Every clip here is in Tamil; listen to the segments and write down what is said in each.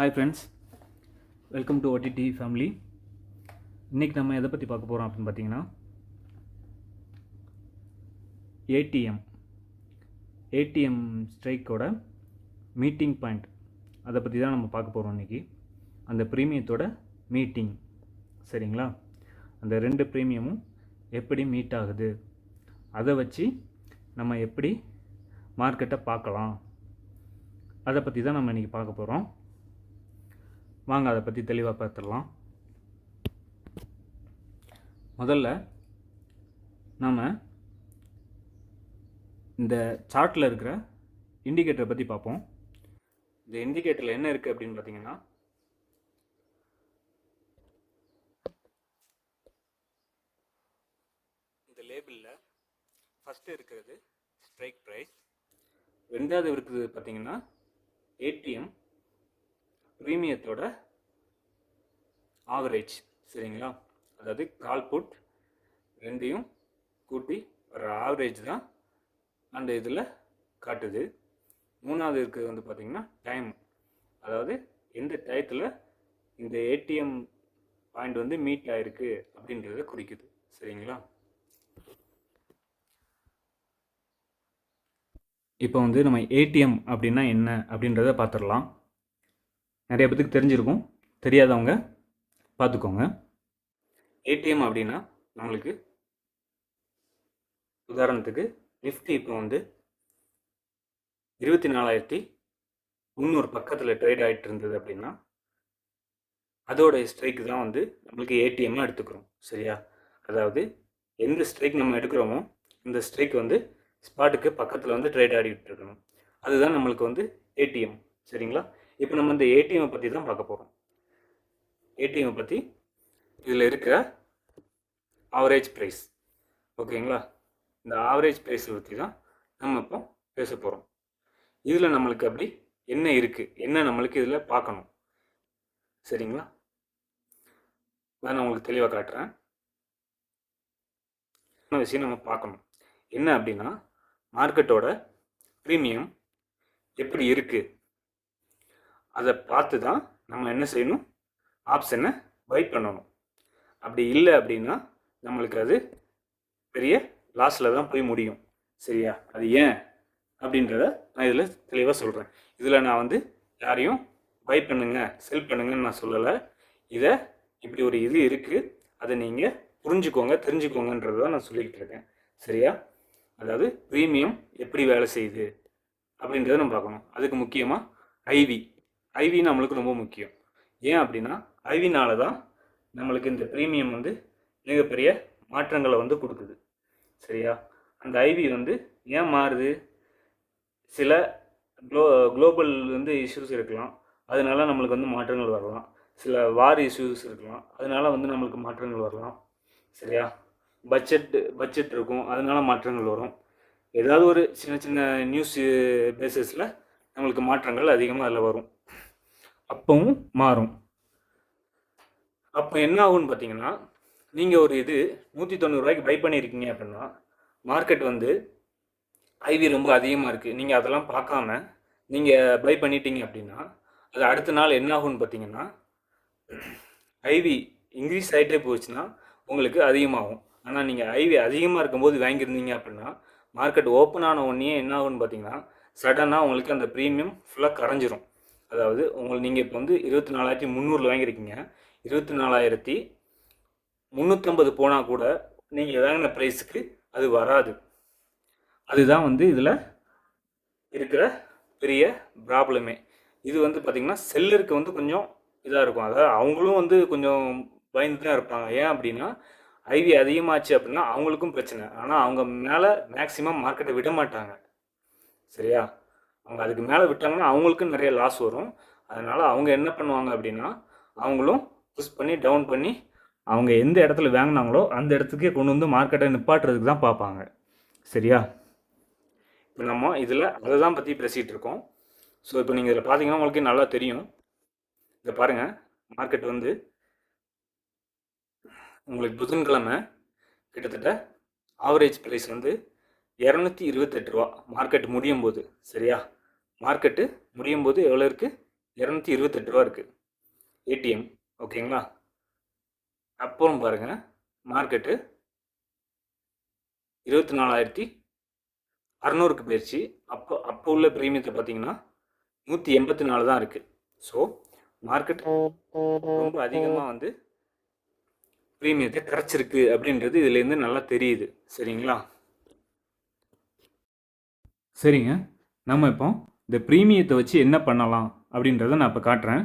Hi friends welcome to OTT family இன்றைக்கி நம்ம எதை பற்றி பார்க்க போகிறோம் அப்படின்னு பார்த்தீங்கன்னா ஏடிஎம் ஏடிஎம் ஸ்ட்ரைக்கோட மீட்டிங் பாயிண்ட் அதை பற்றி தான் நம்ம பார்க்க போகிறோம் இன்றைக்கி அந்த ப்ரீமியத்தோட மீட்டிங் சரிங்களா? அந்த ரெண்டு ப்ரீமியமும் எப்படி மீட் ஆகுது? அதை வச்சு நம்ம எப்படி மார்க்கெட்டை பார்க்கலாம். அதை பற்றி தான் நம்ம இன்றைக்கி பார்க்க போகிறோம் வாங்க அதை பற்றி தெளிவாக பார்த்துடலாம். முதல்ல நாம் இந்த சார்ட்டில் இருக்கிற இண்டிகேட்டரை பற்றி பார்ப்போம். இந்த இண்டிகேட்டரில் என்ன இருக்குது அப்படின்னு பார்த்தீங்கன்னா இந்த லேபிளில் ஃபஸ்ட்டு இருக்கிறது ஸ்ட்ரைக் ப்ரைஸ் ரெண்டாவது இருக்குது பார்த்தீங்கன்னா ஏடிஎம் ப்ரீமியத்தோட ஆவரேஜ் சரிங்களா? அதாவது கால் புட் ரெண்டையும் கூட்டி வர ஆவரேஜ் தான் அந்த இதில் காட்டுது. மூணாவது இருக்கிறது வந்து பார்த்திங்கன்னா டைம் அதாவது எந்த டயத்தில் இந்த ஏடிஎம் பாயிண்ட் வந்து மீட் ஆயிருக்கு அப்படின்றத குறிக்குது. சரிங்களா? இப்போ வந்து நம்ம ஏடிஎம் அப்படின்னா என்ன அப்படின்றத பார்த்துடலாம். நிறைய பேத்துக்கு தெரிஞ்சிருக்கும். தெரியாதவங்க பார்த்துக்கோங்க ஏடிஎம் அப்படின்னா நம்மளுக்கு உதாரணத்துக்கு நிஃப்டி இப்போ வந்து இருபத்தி நாலாயிரத்தி முந்நூறு பக்கத்தில் ட்ரேட் ஆகிட்டு இருந்தது அப்படின்னா அதோட ஸ்ட்ரைக்கு தான் வந்து நம்மளுக்கு ஏடிஎம்மாக எடுத்துக்கிறோம். சரியா? அதாவது எந்த ஸ்ட்ரைக் நம்ம எடுக்கிறோமோ இந்த ஸ்ட்ரைக் வந்து ஸ்பாட்டுக்கு பக்கத்தில் வந்து ட்ரேட் ஆடிட்டு இருக்கணும். அதுதான் நம்மளுக்கு வந்து ஏடிஎம் சரிங்களா? இப்போ நம்ம இந்த ஏடிஎம்மை பற்றி தான் பார்க்க போகிறோம் ஏடிஎம்மை பற்றி இதில் இருக்கிற ஆவரேஜ் ப்ரைஸ் ஓகேங்களா? இந்த ஆவரேஜ் ப்ரைஸை பற்றி தான் நம்ம இப்போ பேச போகிறோம் இதில் நம்மளுக்கு அப்படி என்ன இருக்குது என்ன நம்மளுக்கு இதில் பார்க்கணும்? சரிங்களா? நான் உங்களுக்கு தெளிவாக காட்டுறேன். என்ன விஷயம் நம்ம பார்க்கணும்? என்ன அப்படின்னா மார்க்கெட்டோட ப்ரீமியம் எப்படி இருக்குது அதை பார்த்து தான் நம்ம என்ன செய்யணும்? ஆப்ஷனை பை பண்ணணும். அப்படி இல்லை அப்படின்னா நம்மளுக்கு அது பெரிய லாஸில் தான் போய் முடியும். சரியா? அது ஏன்? அப்படின்றத நான் இதில் தெளிவாக சொல்கிறேன். இதில் நான் வந்து யாரையும் பை பண்ணுங்க செல் பண்ணுங்கன்னு நான் சொல்லலை. இதை இப்படி ஒரு இது இருக்குது அதை நீங்கள் புரிஞ்சுக்கோங்க தெரிஞ்சுக்கோங்கன்றது தான் நான் சொல்லிக்கிட்டு இருக்கேன். சரியா? அதாவது ப்ரீமியம் எப்படி வேலை செய்யுது அப்படின்றத நம்ம பார்க்கணும். அதுக்கு முக்கியமாக ஐவி ஐவி நம்மளுக்கு ரொம்ப முக்கியம். ஏன் அப்படின்னா ஐவினால தான் நம்மளுக்கு இந்த ப்ரீமியம் வந்து மிகப்பெரிய மாற்றங்களை வந்து கொடுக்குது. சரியா? அந்த ஐவி வந்து ஏன் மாறுது? சில குளோ குளோபல் வந்து இஷ்யூஸ் இருக்கலாம். அதனால நம்மளுக்கு வந்து மாற்றங்கள் வரலாம். சில வார் இஷ்யூஸ் இருக்கலாம். அதனால வந்து நம்மளுக்கு மாற்றங்கள் வரலாம். சரியா? பட்ஜெட் பட்ஜெட் இருக்கும். அதனால மாற்றங்கள் வரும். ஏதாவது ஒரு சின்ன சின்ன நியூஸ் பேசிஸில் நம்மளுக்கு மாற்றங்கள் அதிகமாக அதில் வரும். அப்பவும் மாறும். அப்போ என்ன ஆகும்னு பார்த்தீங்கன்னா நீங்கள் ஒரு இது நூற்றி தொண்ணூறுரூவாய்க்கு பை பண்ணியிருக்கீங்க அப்படின்னா மார்க்கெட் வந்து ஐவி ரொம்ப அதிகமாக இருக்குது நீங்கள் அதெல்லாம் பார்க்காம நீங்கள் பை பண்ணிட்டீங்க அப்படின்னா அது அடுத்த நாள் என்ன ஆகும்னு பார்த்தீங்கன்னா ஐவி இன்க்ரீஸ் ஆகிட்டே போச்சுன்னா உங்களுக்கு அதிகமாகும். ஆனால் நீங்கள் ஐவி அதிகமாக இருக்கும்போது வாங்கியிருந்தீங்க அப்படின்னா மார்க்கெட் ஓப்பன் ஆன உடனே என்ன ஆகும்னு பார்த்தீங்கன்னா சடனாக உங்களுக்கு அந்த ப்ரீமியம் ஃபுல்லாக கரைஞ்சிரும். அதாவது உங்களுக்கு நீங்கள் இப்போ வந்து இருபத்தி நாலாயிரத்தி முந்நூறில் வாங்கியிருக்கீங்க. இருபத்தி நாலாயிரத்தி முந்நூற்றம்பது போனால் கூட நீங்கள் வாங்கின ப்ரைஸுக்கு அது வராது. அதுதான் வந்து இதில் இருக்கிற பெரிய ப்ராப்ளமே இது வந்து பார்த்திங்கன்னா செல்லருக்கு வந்து கொஞ்சம் இதாக இருக்கும். அதாவது அவங்களும் வந்து கொஞ்சம் பயந்து தான் இருப்பாங்க. ஏன் அப்படின்னா ஐவி அதிகமாச்சு அப்படின்னா அவங்களுக்கும் பிரச்சனை. ஆனால் அவங்க மேலே மேக்ஸிமம் மார்க்கெட்டை விட மாட்டாங்க. சரியா? அவங்க அதுக்கு மேலே விட்டாங்கன்னா அவங்களுக்கும் நிறைய லாஸ் வரும். அதனால் அவங்க என்ன பண்ணுவாங்க அப்படின்னா அவங்களும் புஷ் பண்ணி டவுன் பண்ணி அவங்க எந்த இடத்துல வாங்கினாங்களோ அந்த இடத்துக்கே கொண்டு வந்து மார்க்கெட்டை நிப்பாட்டுறதுக்கு தான் பார்ப்பாங்க. சரியா? இப்போ நம்ம இதில் அதை தான் பற்றி பேசிகிட்டு இருக்கோம். ஸோ இப்போ நீங்கள் இதில் பார்த்தீங்கன்னா உங்களுக்கு நல்லா தெரியும். இதை பாருங்கள் மார்க்கெட் வந்து உங்களுக்கு புதன்கிழமை கிட்டத்தட்ட ஆவரேஜ் ப்ரைஸ் வந்து இரநூத்தி இருபத்தெட்டு ரூபா. மார்க்கெட் முடியும் போது சரியா? மார்க்கெட்டு முடியும் போது எவ்வளோ இருக்குது இரநூத்தி இருபத்தெட்டு ரூபா இருக்குது ஏடிஎம் ஓகேங்களா? அப்புறம் பாருங்கள் மார்க்கெட்டு இருபத்தி நாலாயிரத்தி அறநூறுக்கு போயிடுச்சு அப்போ அப்போ உள்ள ப்ரீமியத்தை பார்த்தீங்கன்னா நூற்றி எண்பத்தி நாலு தான் இருக்குது ஸோ மார்க்கெட் ரொம்ப அதிகமாக வந்து ப்ரீமியத்தை கரைச்சிருக்கு அப்படின்றது இதுலேருந்து நல்லா தெரியுது. சரிங்களா? சரிங்க. நம்ம இப்போ இந்த ப்ரீமியத்தை வச்சு என்ன பண்ணலாம் அப்படின்றத நான் இப்போ காட்டுறேன்.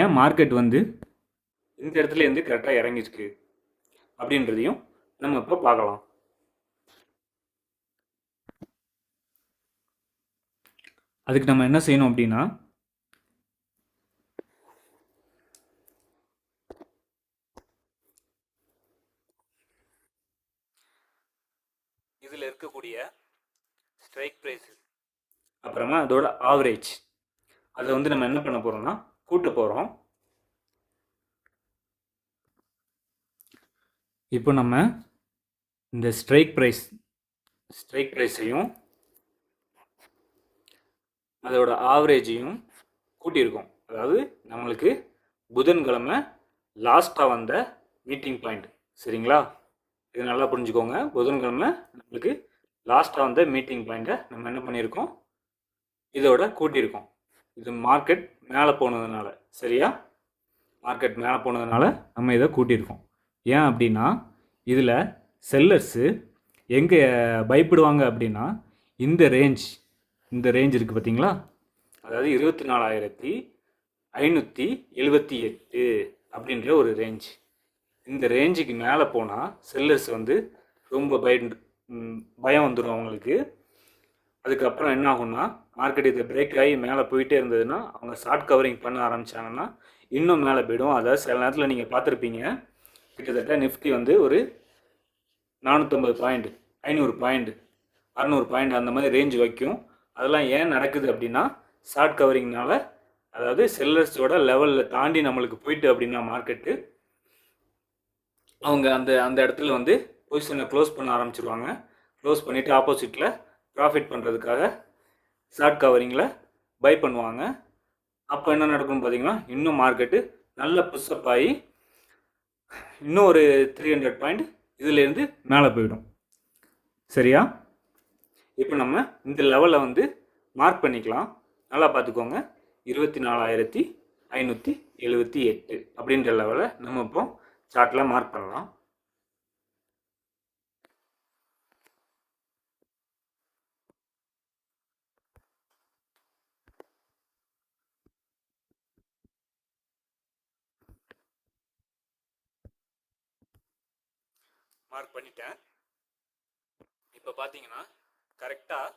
ஏன் மார்க்கெட் வந்து இந்த இடத்துல இருந்து கரெக்டாக இறங்கிருக்கு அப்படின்றதையும் நம்ம இப்போ பார்க்கலாம். அதுக்கு நம்ம என்ன செய்யணும் அப்படின்னா இதில் இருக்கக்கூடிய ஸ்ட்ரைக் ப்ரைஸ் அப்புறமா அதோட ஆவரேஜ் அதை வந்து நம்ம என்ன பண்ண போகிறோம்னா கூட்ட போகிறோம் இப்போ நம்ம இந்த ஸ்ட்ரைக் ப்ரைஸ் ஸ்ட்ரைக் ப்ரைஸையும் அதோட ஆவரேஜையும் கூட்டியிருக்கோம். அதாவது நம்மளுக்கு புதன்கிழமை லாஸ்ட்டாக வந்த மீட்டிங் பாயிண்ட் சரிங்களா? இது நல்லா புரிஞ்சுக்கோங்க. புதன்கிழமை நம்மளுக்கு லாஸ்ட்டாக வந்து மீட்டிங் பாயிண்ட்டை நம்ம என்ன பண்ணியிருக்கோம்? இதோட கூட்டியிருக்கோம். இது மார்க்கெட் மேலே போனதுனால சரியா? மார்க்கெட் மேலே போனதுனால நம்ம இதை கூட்டியிருக்கோம். ஏன் அப்படின்னா இதில் செல்லர்ஸு எங்கே பயப்படுவாங்க அப்படின்னா இந்த ரேஞ்ச் இந்த ரேஞ்ச் இருக்குது பார்த்தீங்களா? அதாவது இருபத்தி நாலாயிரத்தி ஐநூற்றி எழுபத்தி எட்டு அப்படின்ற ஒரு ரேஞ்ச் இந்த ரேஞ்சுக்கு மேலே போனால் செல்லர்ஸ் வந்து ரொம்ப பயந்து பயம் வந்துடும் அவங்களுக்கு. அதுக்கப்புறம் என்ன ஆகும்னா மார்க்கெட் இதை பிரேக் ஆகி மேலே போயிட்டே இருந்ததுன்னா அவங்க ஷார்ட் கவரிங் பண்ண ஆரம்பிச்சாங்கன்னா இன்னும் மேலே போயிடும். அதாவது சில நேரத்தில் நீங்கள் பார்த்துருப்பீங்க கிட்டத்தட்ட நிஃப்டி வந்து ஒரு நானூற்றம்பது பாயிண்ட் ஐநூறு பாயிண்ட் அறநூறு பாயிண்ட் அந்த மாதிரி ரேஞ்ச் வைக்கும். அதெல்லாம் ஏன் நடக்குது அப்படின்னா ஷார்ட் கவரிங்னால அதாவது செல்லர்ஸோட லெவலில் தாண்டி நம்மளுக்கு போயிட்டு அப்படின்னா மார்க்கெட்டு அவங்க அந்த அந்த இடத்துல வந்து பொசிஷனை க்ளோஸ் பண்ண ஆரம்பிச்சிருவாங்க. க்ளோஸ் பண்ணிவிட்டு ஆப்போசிட்டில் ப்ராஃபிட் பண்ணுறதுக்காக ஷார்ட் கவரிங்கில் பை பண்ணுவாங்க. அப்போ என்ன நடக்கும்னு பார்த்தீங்கன்னா இன்னும் மார்க்கெட்டு நல்ல புஷ்அப் ஆகி இன்னும் ஒரு த்ரீ ஹண்ட்ரட் பாயிண்ட் இதுலேருந்து மேலே போயிடும். சரியா? இப்போ நம்ம இந்த லெவலில் வந்து மார்க் பண்ணிக்கலாம். நல்லா பார்த்துக்கோங்க இருபத்தி நாலாயிரத்தி ஐநூற்றி எழுபத்தி எட்டு அப்படின்ற லெவலில் நம்ம இப்போ சார்ட்டில் மார்க் பண்ணலாம். மார்க் பண்ணிட்டேன். இப்போ பார்த்தீங்கன்னா கரெக்டாக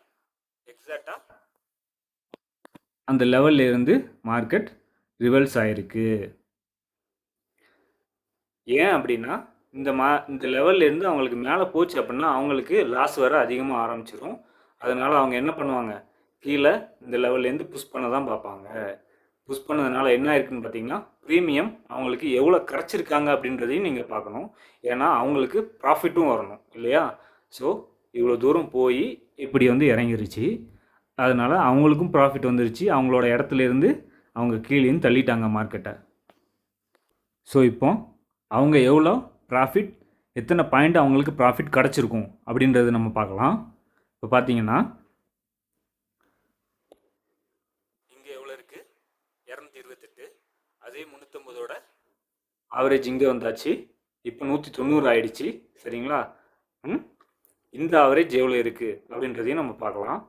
எக்ஸாக்டாக அந்த லெவல்லேருந்து மார்க்கெட் ரிவல்ஸ் ஆயிருக்கு. ஏன் அப்படின்னா இந்த மா இந்த லெவல்ல இருந்து அவங்களுக்கு மேலே போச்சு அப்படின்னா அவங்களுக்கு லாஸ் வர அதிகமாக ஆரம்பிச்சிடும் அதனால அவங்க என்ன பண்ணுவாங்க? கீழே இந்த லெவல்லேருந்து புஷ் பண்ண தான் பார்ப்பாங்க. புஷ் பண்ணதுனால என்ன இருக்குன்னு பார்த்தீங்கன்னா ப்ரீமியம் அவங்களுக்கு எவ்வளோ கிடச்சிருக்காங்க அப்படின்றதையும் நீங்கள் பார்க்கணும். ஏன்னா அவங்களுக்கு ப்ராஃபிட்டும் வரணும் இல்லையா? ஸோ இவ்வளோ தூரம் போய் இப்படி வந்து இறங்கிருச்சு. அதனால் அவங்களுக்கும் ப்ராஃபிட் வந்துருச்சு. அவங்களோட இடத்துல இருந்து அவங்க கீழேயும் தள்ளிட்டாங்க மார்க்கெட்டை ஸோ இப்போ அவங்க எவ்வளோ ப்ராஃபிட் எத்தனை பாயிண்ட் அவங்களுக்கு ப்ராஃபிட் கிடச்சிருக்கும் அப்படின்றது நம்ம பார்க்கலாம். இப்போ பார்த்தீங்கன்னா இங்கே எவ்வளோ இருக்குது இரநூத்தி இருபத்தெட்டு அதே முந்நூற்றம்பதோட ஆவரேஜ் இங்கே வந்தாச்சு. இப்போ நூற்றி தொண்ணூறு ஆயிடுச்சு. சரிங்களா? ம்? இந்த ஆவரேஜ் எவ்வளோ இருக்குது அப்படின்றதையும் நம்ம பார்க்கலாம்.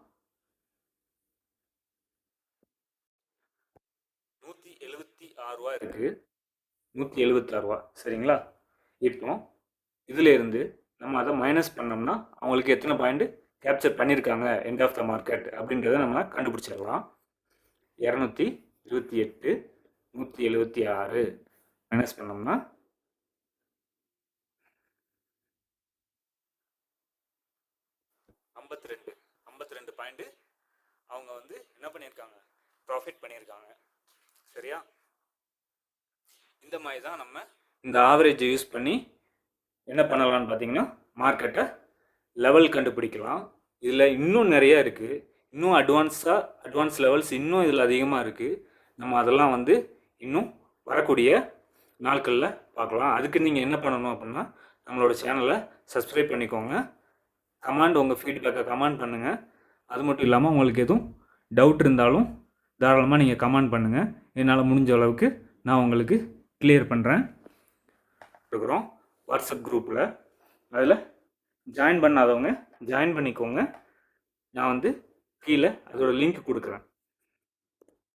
நூற்றி எழுபத்தி ஆறுரூவா இருக்குது நூற்றி எழுபத்தாறுவா சரிங்களா? இப்போ இதிலேருந்து நம்ம அதை மைனஸ் பண்ணோம்னா அவங்களுக்கு எத்தனை பாயிண்ட் கேப்சர் பண்ணியிருக்காங்க? எண்ட் ஆஃப் த மார்க்கெட் அப்படின்றத நம்ம கண்டுபிடிச்சிடலாம். இரநூத்தி இருபத்தி எட்டு நூற்றி எழுபத்தி ஆறு. மைனஸ் பண்ணோம்னா ஐம்பத்தி ரெண்டு ஐம்பத்தி ரெண்டு பாயிண்ட்டு அவங்க வந்து என்ன பண்ணியிருக்காங்க? ப்ராஃபிட் பண்ணியிருக்காங்க. சரியா? இந்த மாதிரி தான் நம்ம இந்த ஆவரேஜை யூஸ் பண்ணி என்ன பண்ணலாம்னு பார்த்தீங்கன்னா மார்க்கெட்டை லெவல் கண்டுபிடிக்கலாம். இதில் இன்னும் நிறைய இருக்குது இன்னும் அட்வான்ஸாக அட்வான்ஸ் லெவல்ஸ் இன்னும் இதில் அதிகமாக இருக்குது நம்ம அதெல்லாம் வந்து இன்னும் வரக்கூடிய நாட்களில் பார்க்கலாம். அதுக்கு நீங்கள் என்ன பண்ணணும் அப்படின்னா நம்மளோட சேனலை சப்ஸ்கிரைப் பண்ணிக்கோங்க. கமெண்ட் உங்கள் ஃபீட்பேக்கை கமெண்ட் பண்ணுங்கள் அது மட்டும் இல்லாமல் உங்களுக்கு எதுவும் டவுட் இருந்தாலும் தாராளமாக நீங்கள் கமெண்ட் பண்ணுங்கள் என்னால் முடிஞ்ச அளவுக்கு நான் உங்களுக்கு கிளியர் பண்ணுறேன் இருக்கிறோம் வாட்ஸ்அப் குரூப்பில் அதில் ஜாயின் பண்ணாதவங்க ஜாயின் பண்ணிக்கோங்க. நான் வந்து கீழே அதோடய லிங்க் கொடுக்குறேன்.